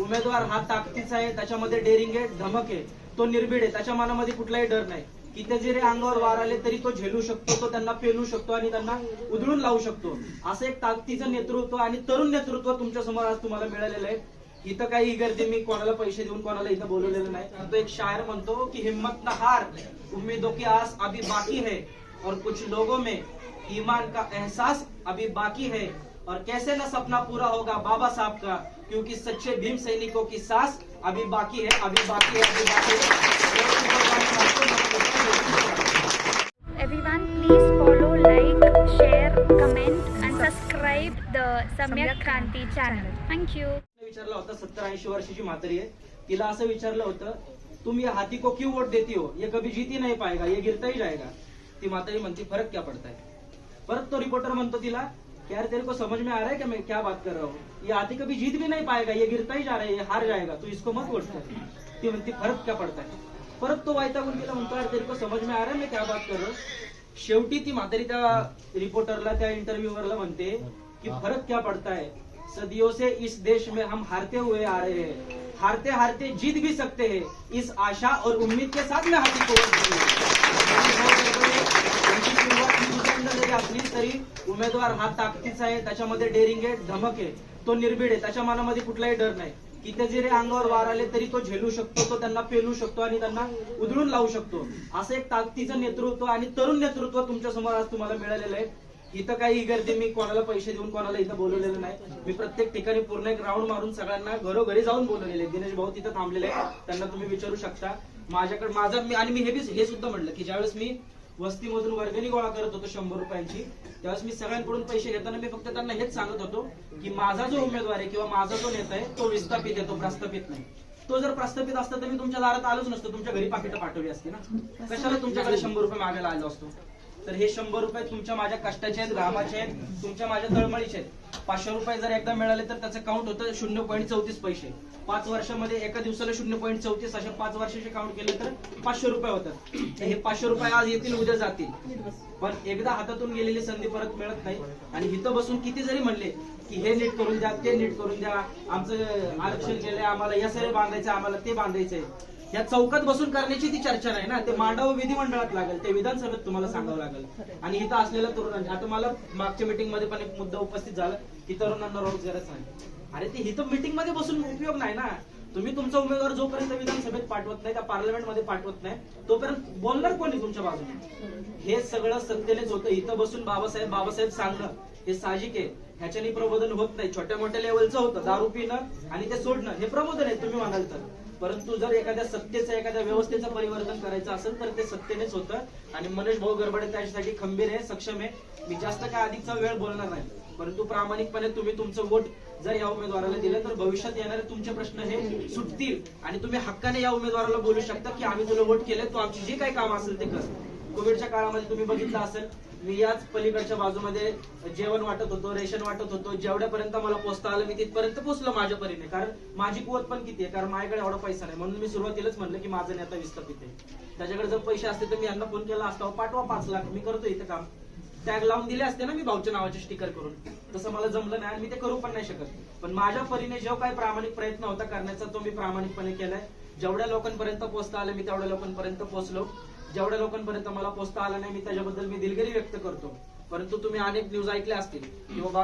उमेदवार हा ताकदीचा आहे त्याच्यामध्ये डेअरिंग आहे धमक आहे तो निर्भीड आहे त्याच्या मनामध्ये कुठलाही डर नाही. किती जरी अंगावर वार आले तरी तो झेलू शकतो तो त्यांना पेलू शकतो आणि त्यांना उधळून लावू शकतो. असं एक ताकदीचं नेतृत्व आणि तरुण नेतृत्व तुमच्यासमोर आज तुम्हाला मिळालेलं आहे. इथं काही गर्दी मी कोणाला पैसे देऊन कोणाला इथं बोलवलेलं नाही. तो एक शायर म्हणतो की हिम्मत न हार उम्मीदों की आस अभी बाकी है. और कुछ लोगों में ईमान का एहसास अभी बाकी है. और कैसे ना सपना पूरा होगा बाबा साहब का क्योंकि सच्चे भीम सैनिकों की सांस अभी बाकी है अभी बाकी है अभी बाकी है। Please follow, like, share, comment, and subscribe the Samyak Kranti channel. Thank you. विचारला होता सत्तर ऐंशी वर्षाची म्हातारी आहे. तिला असं विचारलं होतं तुम ये हाथी को क्यों वोट देती हो? ये कभी जीत ही नहीं पाएगा ये गिरता ही जाएगा. ती म्हातारी म्हणती फरक क्या पड़ता है परत तो रिपोर्टर म्हणतो तिला यार तेरे को समझ में आ रहा है कि मैं क्या बात कर रहा हूँ? ये हाथी कभी जीत भी नहीं पाएगा, ये गिरता ही जा रहा है, ये हार जाएगा, तू इसको मत वोट कर फरक क्या पड़ता है? परत तो वैतागून गेला म्हणतो यार तेरे को समझ में आ रहा है मैं क्या बात कर रहा हूँ? शेवटी ती म्हातारी त्या रिपोर्टरला त्या इंटरव्ह्यूवरला म्हणते की फरक क्या पड़ता है? सदियों से इस देश में हम हारते हुए आ रहे हैं। हारते हारते जीत भी सकते हैं। इस आशा और उम्मीद के साथ मैं हाथी को उमेदवार हा ताकदीचा आहे त्याच्यामध्ये डेअरिंग आहे धमक आहे तो निर्भीड आहे त्याच्या मनामध्ये कुठलाही डर नाही. किती जरी अंगावर वार आले तरी तो झेलू शकतो तो त्यांना पेलू शकतो आणि त्यांना उधळून लावू शकतो. असं एक ताकदीचं नेतृत्व आणि तरुण नेतृत्व तुमच्यासमोर आज तुम्हाला मिळालेलं आहे. इथं काही गर्दी मी कोणाला पैसे देऊन कोणाला इथं बोलवलेलं नाही. मी प्रत्येक ठिकाणी पूर्ण एक राऊंड मारून सगळ्यांना घरोघरी जाऊन बोलवलेले दिनेश भाऊ तिथं थांबलेले आहे त्यांना तुम्ही विचारू शकता. माझ्याकडे माझं मी आणि मी हे बी- हे सुद्धा म्हटलं की ज्यावेळेस मी वस्तीमधून वर्गणी गोळा करत होतो शंभर रुपयांची. त्यावेळेस मी सगळ्यांकडून पैसे घेताना मी फक्त त्यांना हेच सांगत होतो की माझा जो उमेदवार आहे किंवा माझा जो नेता आहे तो विस्थापित आहे तो प्रस्थापित नाही. तो जर प्रस्थापित असता तर मी तुमच्या दारात आलोच नसतो तुमच्या घरी पाकिटं पाठवली असती ना. कशाला तुमच्याकडे शंभर रुपये मागायला आलो असतो? तर हे शंभर रुपये तुमच्या माझ्या कष्टाचे आहेत घामाचे आहेत तुमच्या माझ्या तळमळीचे आहेत. पाचशे रुपये जर एकदा मिळाले तर त्याचं काउंट होतं शून्य पॉईंट चौतीस पैसे. पाच वर्षामध्ये एका दिवसाला शून्य पॉईंट चौतीस असे पाच वर्षाचे काउंट केले तर पाचशे रुपये होतात. हे पाचशे रुपये आज येतील उद्या जातील. पण एकदा हातातून गेलेली संधी परत मिळत नाही. आणि इथं बसून किती जरी म्हणले की हे नीट करून द्या ते नीट करून द्या आमचं आरक्षण केलंय आम्हाला या सरे बांधायचं आम्हाला ते बांधायचंय. या चौकात बसून करण्याची ती चर्चा नाही ना. ते मांडावं विधिमंडळात लागेल. ते विधानसभेत तुम्हाला सांगावं लागेल. आणि इथं असलेल्या तरुणांची आता मला मागच्या मीटिंगमध्ये पण एक मुद्दा उपस्थित झाला की तरुणांना रोजगारच नाही. अरे ते इथं मीटिंगमध्ये बसून उपयोग नाही ना. तुम्ही तुमचा उमेदवार जोपर्यंत विधानसभेत पाठवत नाही त्या पार्लमेंटमध्ये पाठवत नाही तोपर्यंत बोलणार कोणी तुमच्या बाजूने? हे सगळं सत्तेनेच होतं. इथं बसून बाबासाहेब बाबासाहेब सांगणं हे साहजिक आहे. ह्याच्याने प्रबोधन होत नाही. छोट्या मोठ्या लेवलचं होतं. दारू पिणं आणि ते सोडणं हे प्रबोधन आहे तुम्ही म्हणाल तर. परंतु जर एखाद्या सत्तेचं एखाद्या व्यवस्थेचं परिवर्तन करायचं असेल तर ते सत्तेनेच होतं. आणि मनीष भाऊ गरबडे त्याच्यासाठी खंबीर आहे सक्षम आहे. मी जास्त काय अधिकचा वेळ बोलणार नाही. परंतु प्रामाणिकपणे तुम्ही तुमचं वोट जर या उमेदवाराला दिलं तर भविष्यात येणारे तुमचे प्रश्न हे सुटतील. आणि तुम्ही हक्काने या उमेदवाराला बोलू शकता की आम्ही तुला वोट केलं तू आमची जे काही काम असेल ते कर. कोविडच्या काळामध्ये तुम्ही बघितलं असेल मी याच पलीकडच्या बाजूमध्ये जेवण वाटत होतो रेशन वाटत होतो. जेवढ्यापर्यंत मला पोचता आलं मी तिथपर्यंत पोहोचलो माझ्या परीने. कारण माझी कुवत पण किती आहे? कारण माझ्याकडे एवढा पैसा नाही. म्हणून मी सुरुवातीलाच म्हणलं की माझं नेता विस्थापित आहे. त्याच्याकडे जर पैसे असते तर मी यांना फोन केला असता पाठवा पाच लाख मी करतो इथं काम. टॅग लावून दिले असते ना मी भाऊच्या नावाचे स्टिकर करून. तसं मला जमलं नाही आणि मी ते करू पण नाही शकत. पण माझ्या परीने जो काही प्रामाणिक प्रयत्न होता करण्याचा तो मी प्रामाणिकपणे केलाय. जेवढ्या लोकांपर्यंत पोहोचता आलं मी तेवढ्या लोकांपर्यंत पोहोचलो जेवढ्या लोकांपर्यंत मला पोहोचता आलं नाही मी त्याच्याबद्दल मी दिलगिरी व्यक्त करतो. परंतु तुम्ही अनेक न्यूज ऐकल्या असतील की बाबा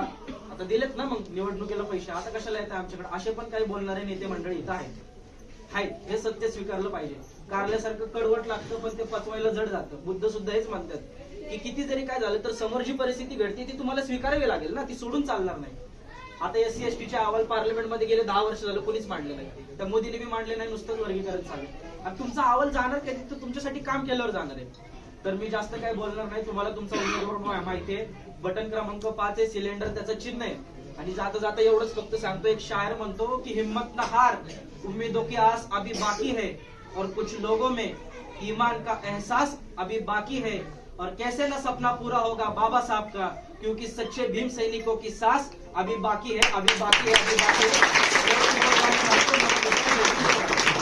आता दिलेत ना मग निवडणुकीला पैसे आता कशाला येतात आमच्याकडे? असे पण काही बोलणारे नेते मंडळी इथं आहेत. आहेत हे सत्य स्वीकारलं पाहिजे. कारल्यासारखं कडवट लागतं पण ते पचवायला जड जातं. बुद्ध सुद्धा हेच म्हणतात की किती जरी काय झालं तर समोर जी परिस्थिती घडते ती तुम्हाला स्वीकारावी लागेल ना ती सोडून चालणार नाही. आता एस सी एस टीचे अहवाल पार्लमेंटमध्ये गेले दहा वर्ष झालं कोणीच मांडले नाही. तर मोदीने बी मांडले नाही नुसतंच वर्गीकरण चालू आणि तुमचा अहवाल जाणार कधी? तर तुमच्यासाठी काम केल्यावर जाणार आहे. तर मी जास्त काय बोलणार नाही तुम्हाला तुमचा उमेदवार माहिती आहे. बटन क्रमांक पाच आहे सिलेंडर त्याचं चिन्ह आहे. आणि जाता जाता एवढंच फक्त सांगतो एक शायर म्हणतो की हिम्मत न हार उम्मीदों की आस अभी बाकी है और कुछ लोगों में ईमान का एहसास अभी बाकी है और कैसे ना सपना पूरा होगा बाबा साहब का क्योंकि सच्चे भीम सैनिकों की सास अभी बाकी है अभी बाकी है अभी बाकी है।